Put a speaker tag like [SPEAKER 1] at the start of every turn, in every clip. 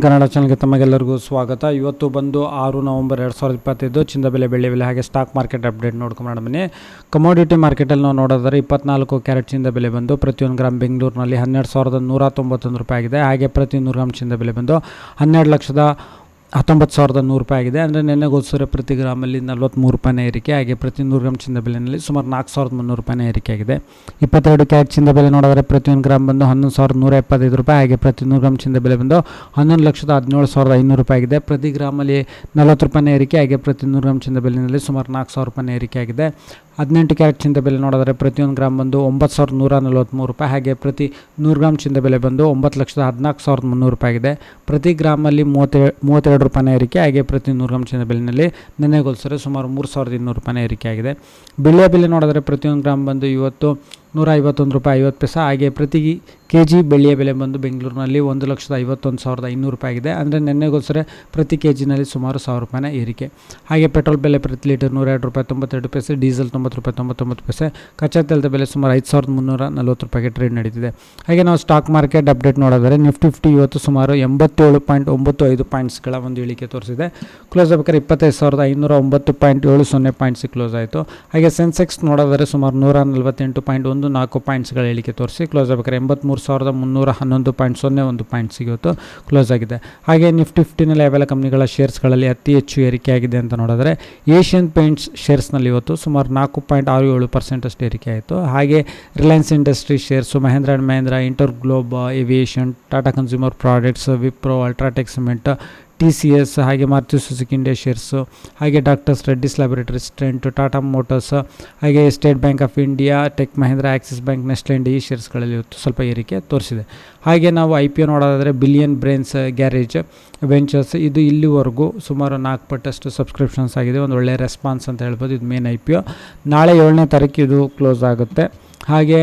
[SPEAKER 1] ಕನ್ನಡ ಚಾನಲ್ಗೆ ತಮಗೆಲ್ಲರಿಗೂ ಸ್ವಾಗತ. ಇವತ್ತು ಬಂದು ಆರು ನವಂಬರ್ ಎರಡು ಸಾವಿರದ ಇಪ್ಪತ್ತೈದು, ಚಿಂದ ಬೆಲೆ, ಬೆಳ್ಳಿ ಬೆಲೆ ಹಾಗೆ ಸ್ಟಾಕ್ ಮಾರ್ಕೆಟ್ ಅಪ್ಡೇಟ್ ನೋಡ್ಕೊಂಡು ಬನ್ನಿ. ಕಮೋಡಿಟಿ ಮಾರ್ಕೆಟಲ್ಲಿ ನಾವು ನೋಡೋದಾದ್ರೆ ಇಪ್ಪತ್ನಾಲ್ಕು ಕ್ಯಾರೆಟ್ ಚಿನ್ನ ಬೆಲೆ ಬಂದು ಪ್ರತಿಯೊಂದು ಗ್ರಾಮ್ ಬೆಂಗಳೂರಿನಲ್ಲಿ ಹನ್ನೆರಡು ಸಾವಿರದ ನೂರ ತೊಂಬತ್ತೊಂದು ರೂಪಾಯಿ ಆಗಿದೆ. ಹಾಗೆ ಪ್ರತಿ ನೂರು ಗ್ರಾಮ್ ಚಿನ್ನ ಬೆಲೆ ಬಂದು ಹನ್ನೆರಡು ಲಕ್ಷದ ಹತ್ತೊಂಬತ್ತು ಸಾವಿರದ ನೂರು ರೂಪಾಯಿ ಆಗಿದೆ. ಅಂದರೆ ನಿನ್ನೆ ಹೋಲಿಸಿದ್ರೆ ಪ್ರತಿ ಗ್ರಾಮಲ್ಲಿ ನಲ್ವತ್ತ್ಮೂರು ರೂಪಾಯಿನ ಏರಿಕೆ ಹಾಗೆ ಪ್ರತಿ ನೂರು ಗ್ರಾಮ್ ಚಿಂದ ಬೆಲೆಯಲ್ಲಿ ಸುಮಾರು ನಾಲ್ಕು ಸಾವಿರದ ಮುನ್ನೂರು ರೂಪಾಯಿನ ಏರಿಕೆ ಆಗಿದೆ. ಇಪ್ಪತ್ತೆರಡು ಕ್ಯಾಟ್ ಚಿಂದ ಬೆಲೆ ನೋಡಿದ್ರೆ ಪ್ರತಿಯೊಂದು ಗ್ರಾಮ್ ಬಂದು ಹನ್ನೊಂದು ಸಾವಿರದ ನೂರ ಎಪ್ಪತ್ತೈದು ರೂಪಾಯಿ ಹಾಗೆ ಪ್ರತಿ ನೂರು ಗ್ರಾಮ್ ಚಿಂದ ಬೆಲೆ ಬಂದು ಹನ್ನೊಂದು ಲಕ್ಷದ ಹದಿನೇಳು ಸಾವಿರದ ಐನೂರು ರೂಪಾಯಿ ಆಗಿದೆ. ಪ್ರತಿ ಗ್ರಾಮಲ್ಲಿ ನಲವತ್ತು ರೂಪಾಯಿನ ಏರಿಕೆ ಹಾಗೆ ಪ್ರತಿ ನೂರು ಗ್ರಾಮ್ ಚಿಂದ ಬೆಲೆಯಲ್ಲಿ ಸುಮಾರು ನಾಲ್ಕು ಸಾವಿರ ರೂಪಾಯಿ ಏರಿಕೆ ಆಗಿದೆ. ಹದಿನೆಂಟು ಕ್ಯಾರೆಟ್ ಚಿಂದ ಬೆಲೆ ನೋಡಿದ್ರೆ ಪ್ರತಿಯೊಂದು ಗ್ರಾಮ್ ಬಂದು ಒಂಬತ್ತು ಸಾವಿರದ ನೂರ ನಲವತ್ತ್ಮೂರು ರೂಪಾಯಿ ಹಾಗೆ ಪ್ರತಿ ನೂರು ಗ್ರಾಮ್ ಚಿಂದ ಬೆಲೆ ಬಂದು ಒಂಬತ್ತು ಲಕ್ಷದ ಹದಿನಾಲ್ಕು ಸಾವಿರದ ಮುನ್ನೂರು ರೂಪಾಯಿ ಆಗಿದೆ. ಪ್ರತಿ ಗ್ರಾಮಲ್ಲಿ ಮೂವತ್ತೆ ಮೂವತ್ತೆರಡು ರೂಪಾಯಿನ ಏರಿಕೆ, ಹಾಗೆ ಪ್ರತಿ ನೂರು ಗ್ರಾಮ್ ಚಿನ್ನದ ಬೆಲೆಯಲ್ಲಿ ಗೊಲ್ಸರೆ ಸುಮಾರು ಮೂರು ಸಾವಿರದ ಇನ್ನೂರು ರೂಪಾಯಿನ ಏರಿಕೆ ಆಗಿದೆ. ಬೆಳೆಯ ಬೆಲೆ ನೋಡಿದ್ರೆ ಪ್ರತಿಯೊಂದು ಗ್ರಾಮ್ ಬಂದು ಇವತ್ತು ನೂರ ಐವತ್ತೊಂದು ರೂಪಾಯಿ ಐವತ್ತು ಪೈಸೆ, ಹಾಗೆ ಪ್ರತಿ ಕೆ ಜಿ ಬೆಳ್ಳಿಯ ಬೆಲೆ ಬಂದು ಬೆಂಗಳೂರಿನಲ್ಲಿ ಒಂದು ಲಕ್ಷದ ಐವತ್ತೊಂದು ಸಾವಿರದ ಐನೂರು ರೂಪಾಯಿ ಆಗಿದೆ. ಅಂದರೆ ನೆನ್ನೆಗೋಸ್ಕರ ಪ್ರತಿ ಕೆ ಜಿನಲ್ಲಿ ಸುಮಾರು ಸಾವಿರ ರೂಪಾಯಿನ ಏರಿಕೆ. ಹಾಗೆ ಪೆಟ್ರೋಲ್ ಬೆಲೆ ಪ್ರತಿ ಲೀಟರ್ ನೂರೆರಡು ರೂಪಾಯಿ, ತೊಂಬತ್ತೆರಡು ಪೈಸೆ, ಡೀಸೆಲ್ ತೊಂಬತ್ತು ರೂಪಾಯಿ, ತೊಂಬತ್ತೊಂಬತ್ತು ಪೈಸೆ, ಕಚ್ಚಾ ತೈಲದ ಬೆಲೆ ಸುಮಾರು ಐದು ಸಾವಿರದ ಮುನ್ನೂರ ನಲ್ವತ್ತು ರೂಪಾಯಿಗೆ ಟ್ರೇಡ್ ನಡೀತಿದೆ. ಹಾಗೆ ನಾವು ಸ್ಟಾಕ್ ಮಾರ್ಕೆಟ್ ಅಪ್ಡೇಟ್ ನೋಡಿದರೆ ನಿಫ್ಟಿ ಫಿಫ್ಟಿ ಇವತ್ತು ಸುಮಾರು ಎಂಬತ್ತೇಳು ಪಾಯಿಂಟ್ ಒಂಬತ್ತು ಐದು ಪಾಯಿಂಟ್ಸ್ಗಳ ಒಂದು ಇಳಿಕೆ ತೋರಿಸಿದೆ. ಕ್ಲೋಸ್ ಆಗಬೇಕಾದ್ರೆ ಇಪ್ಪತ್ತೈದು ಸಾವಿರದ ಐನೂರ ಒಂಬತ್ತು ಪಾಯಿಂಟ್ ಏಳು ಸೊನ್ನೆ ಪಾಯಿಂಟ್ಸ್ ಕ್ಲೋಸ್ ಆಯಿತು. ಹಾಗೆ ಸೆನ್ಸೆಕ್ಸ್ ನೋಡಿದರೆ ಸುಮಾರು ನೂರ ನಲವತ್ತೆಂಟು ಪಾಯಿಂಟ್ ಒಂದು ನಾಲ್ಕು ಪಾಯಿಂಟ್ಸ್ಗಳ ಇಳಿಕೆ ತೋರಿಸಿ ಕ್ಲೋಸ್ ಆಗಬೇಕಾದ್ರೆ ಎಂಬತ್ತ್ಮೂರು ಸಾವಿರದ ಮುನ್ನೂರ ಹನ್ನೊಂದು ಪಾಯಿಂಟ್ ಸೊನ್ನೆ ಒಂದು ಪಾಯಿಂಟ್ ಸಿಗುತ್ತೆ ಕ್ಲೋಸ್ ಆಗಿದೆ. ಹಾಗೆ ನಿಫ್ಟಿ ಫಿಫ್ಟಿನಲ್ಲಿ ಯಾವೆಲ್ಲ ಕಂಪ್ನಿಗಳ ಶೇರ್ಸ್ಗಳಲ್ಲಿ ಅತಿ ಹೆಚ್ಚು ಏರಿಕೆ ಆಗಿದೆ ಅಂತ ನೋಡಿದ್ರೆ ಏಷ್ಯನ್ ಪೇಂಟ್ಸ್ ಶೇರ್ಸ್ನಲ್ಲಿ ಇವತ್ತು ಸುಮಾರು ನಾಲ್ಕು ಪಾಯಿಂಟ್ ಆರು ಏಳು ಪರ್ಸೆಂಟ್ ಅಷ್ಟು ಏರಿಕೆ ಆಯಿತು ಹಾಗೆ Reliance industry shares Mahindra and Mahindra InterGlobe aviation Tata consumer products Wipro UltraTech cement T C S ಹಾಗೆ ಮಾರುತಿ ಸುಸುಕಿ ಇಂಡಿಯಾ ಶೇರ್ಸು ಹಾಗೆ ಡಾಕ್ಟರ್ಸ್ ರೆಡ್ಡಿಸ್ ಲ್ಯಾಬೊರೇಟರೀಸ್ ಸ್ಟೆಂಟು ಟಾಟಾ ಮೋಟರ್ಸ್ ಹಾಗೆ state bank of India tech Mahindra Axis bank Nestle ಈ ಶೇರ್ಸ್ಗಳಲ್ಲಿ ಇವತ್ತು ಸ್ವಲ್ಪ ಏರಿಕೆ ತೋರಿಸಿದೆ. ಹಾಗೆ ನಾವು ಐ ಪಿ ಒ ನೋಡೋದಾದರೆ ಬಿಲಿಯನ್ ಬ್ರೇನ್ಸ್ ಗ್ಯಾರೇಜ್ ವೆಂಚರ್ಸ್ ಇದು ಇಲ್ಲಿವರೆಗೂ ಸುಮಾರು ನಾಲ್ಕು ಪಟ್ಟಷ್ಟು ಸಬ್ಸ್ಕ್ರಿಪ್ಷನ್ಸ್ ಆಗಿದೆ. ಒಂದು ಒಳ್ಳೆಯ ರೆಸ್ಪಾನ್ಸ್ ಅಂತ ಹೇಳ್ಬೋದು. ಇದು ಮೇನ್ ಐ ಪಿ ಒ ನಾಳೆ ಏಳನೇ ತಾರೀಕು ಇದು ಕ್ಲೋಸ್ ಆಗುತ್ತೆ. ಹಾಗೆ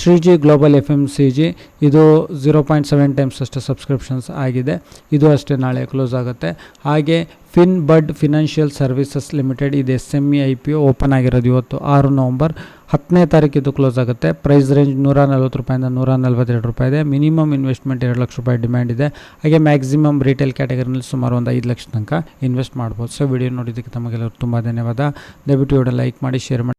[SPEAKER 1] Shreeji global F M C G. ಇದು ಝೀರೋ ಪಾಯಿಂಟ್ ಸೆವೆನ್ ಟೈಮ್ಸ್ ಅಷ್ಟು ಸಬ್ಸ್ಕ್ರಿಪ್ಷನ್ಸ್ ಆಗಿದೆ. ಇದು ಅಷ್ಟೇ ನಾಳೆ ಕ್ಲೋಸ್ ಆಗುತ್ತೆ. ಹಾಗೆ ಫಿನ್ ಬಡ್ ಫಿನಾನ್ಷಿಯಲ್ ಸರ್ವಿಸಸ್ ಲಿಮಿಟೆಡ್ ಇದು S M E I P O open ಆಗಿರೋದು ಇವತ್ತು ಆರು ನವಂಬರ್ ಹತ್ತನೇ ತಾರೀಕು ಇದು ಕ್ಲೋಸ್ ಆಗುತ್ತೆ. ಪ್ರೈಸ್ ರೇಂಜ್ ನೂರ ನಲ್ವತ್ತು ರೂಪಾಯಿಂದ ನೂರ ನಲ್ವತ್ತೆರಡು ರೂಪಾಯಿ ಇದೆ. ಮಿನಿಮಮ್ ಇನ್ವೆಸ್ಟ್ಮೆಂಟ್ ಎರಡು ಲಕ್ಷ ರೂಪಾಯಿ ಡಿಮ್ಯಾಂಡ್ ಇದೆ. ಹಾಗೆ ಮ್ಯಾಕ್ಸಿಮಮ್ ರಿಟೇಲ್ ಕ್ಯಾಟಗರಿನಲ್ಲಿ ಸುಮಾರು ಒಂದು ಐದು ಲಕ್ಷ ತನಕ ಇನ್ವೆಸ್ಟ್ ಮಾಡ್ಬೋದು. ಸೊ ವಿಡಿಯೋ ನೋಡಿದ್ದಕ್ಕೆ ತಮಗೆಲ್ಲರೂ ತುಂಬ ಧನ್ಯವಾದ. ದಯವಿಟ್ಟು ವಿಡಿಯೋ ಲೈಕ್ ಮಾಡಿ ಶೇರ್ ಮಾಡಿ.